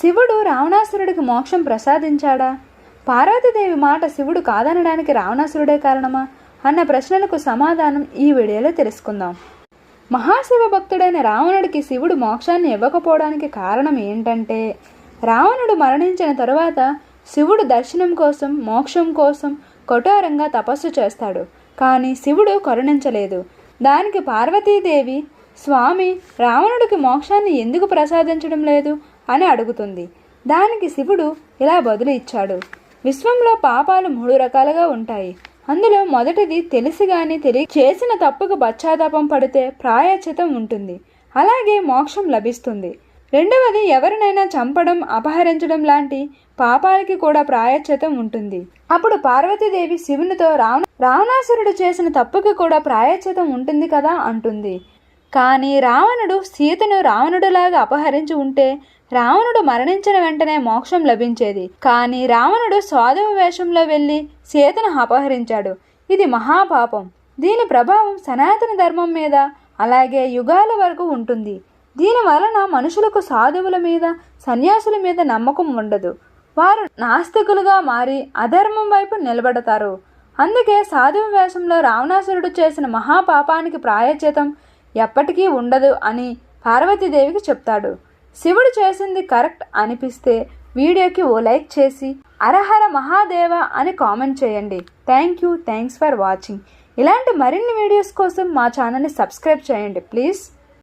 శివుడు రావణాసురుడికి మోక్షం ప్రసాదించాడా? పార్వతీదేవి మాట శివుడు కాదనడానికి రావణాసురుడే కారణమా? అన్న ప్రశ్నలకు సమాధానం ఈ వీడియోలో తెలుసుకుందాం. మహాశివ భక్తుడైన రావణుడికి శివుడు మోక్షాన్ని ఇవ్వకపోవడానికి కారణం ఏంటంటే రావణుడు మరణించిన తరువాత శివుడు దర్శనం కోసం మోక్షం కోసం కఠోరంగా తపస్సు చేస్తాడు. కానీ శివుడు కరుణించలేదు. దానికి పార్వతీదేవి స్వామి రావణుడికి మోక్షాన్ని ఎందుకు ప్రసాదించడం లేదు? అని అడుగుతుంది. దానికి శివుడు ఇలా బదులు ఇచ్చాడు. విశ్వంలో పాపాలు మూడు రకాలుగా ఉంటాయి. అందులో మొదటిది తెలిసి గాని తెలియ చేసిన తప్పుకు పశ్చాత్తాపం పడితే ప్రాయచితం ఉంటుంది. అలాగే మోక్షం లభిస్తుంది. రెండవది ఎవరినైనా చంపడం అపహరించడం లాంటి పాపాలకి కూడా ప్రాయశ్చితం ఉంటుంది. అప్పుడు పార్వతీదేవి శివునితో రావణ రావణాసురుడు చేసిన తప్పుకి కూడా ప్రాయశ్చితం ఉంటుంది కదా అంటుంది. కానీ రావణుడు సీతను రావణుడులాగా అపహరించి ఉంటే రావణుడు మరణించిన వెంటనే మోక్షం లభించేది. కానీ రావణుడు సాధువు వేషంలో వెళ్ళి సీతను అపహరించాడు. ఇది మహాపాపం. దీని ప్రభావం సనాతన ధర్మం మీద అలాగే యుగాల వరకు ఉంటుంది. దీని వలన మనుషులకు సాధువుల మీద సన్యాసుల మీద నమ్మకం ఉండదు. వారు నాస్తికులుగా మారి అధర్మం వైపు నిలబడతారు. అందుకే సాధువు వేషంలో రావణాసురుడు చేసిన మహాపాపానికి ప్రాయచితం ఎప్పటికీ ఉండదు అని పార్వతీదేవికి చెప్తాడు. శివుడు చేసింది కరెక్ట్ అనిపిస్తే వీడియోకి ఓ లైక్ చేసి అరహర మహాదేవ అని కామెంట్ చేయండి. Thank you thanks for watching ఇలాంటి మరిన్ని వీడియోస్ కోసం మా ఛానల్ని సబ్స్క్రైబ్ చేయండి ప్లీజ్.